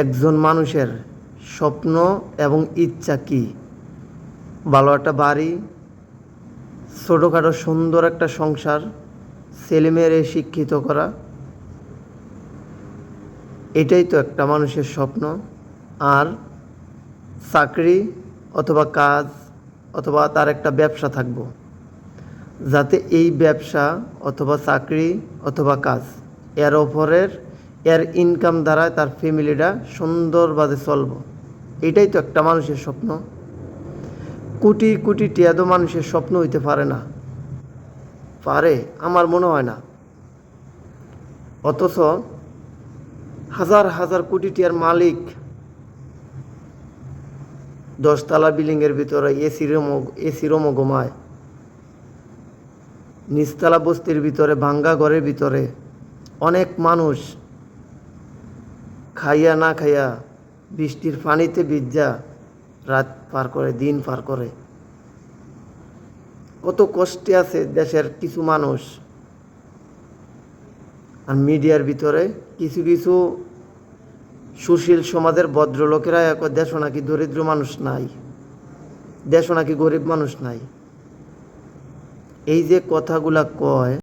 একজন মানুষের স্বপ্ন এবং ইচ্ছা কি? ভালো একটা বাড়ি, ছোটোখাটো সুন্দর একটা সংসার, ছেলেমেয়েরে শিক্ষিত করা, এটাই তো একটা মানুষের স্বপ্ন। আর চাকরি অথবা কাজ অথবা তার একটা ব্যবসা থাকব, যাতে এই ব্যবসা অথবা চাকরি অথবা কাজ, এর ওপরের এর ইনকাম দ্বারা তার ফ্যামিলিটা সুন্দরভাবে চলব। এটাই তো একটা মানুষের স্বপ্ন। কোটি কোটি টিয়া তো মানুষের স্বপ্ন হইতে পারে না। পারে, আমার মনে হয় না। অথচ হাজার হাজার কোটি টিয়ার মালিক দশতলা বিল্ডিংয়ের ভিতরে এসি রুমও এসি রুমও ঘুমায়। নিচতলা বস্তির ভিতরে, ভাঙ্গা ঘরের ভিতরে অনেক মানুষ খাইয়া না খাইয়া বৃষ্টির পানিতে বিদ্যা রাত পার করে, দিন পার করে। কত কষ্টে আছে দেশের কিছু মানুষ। আর মিডিয়ার ভিতরে কিছু কিছু সুশীল সমাজের ভদ্রলোকেরা এক, দেশ নাকি দরিদ্র মানুষ নাই, দেশ নাকি গরিব মানুষ নাই। এই যে কথাগুলা কয়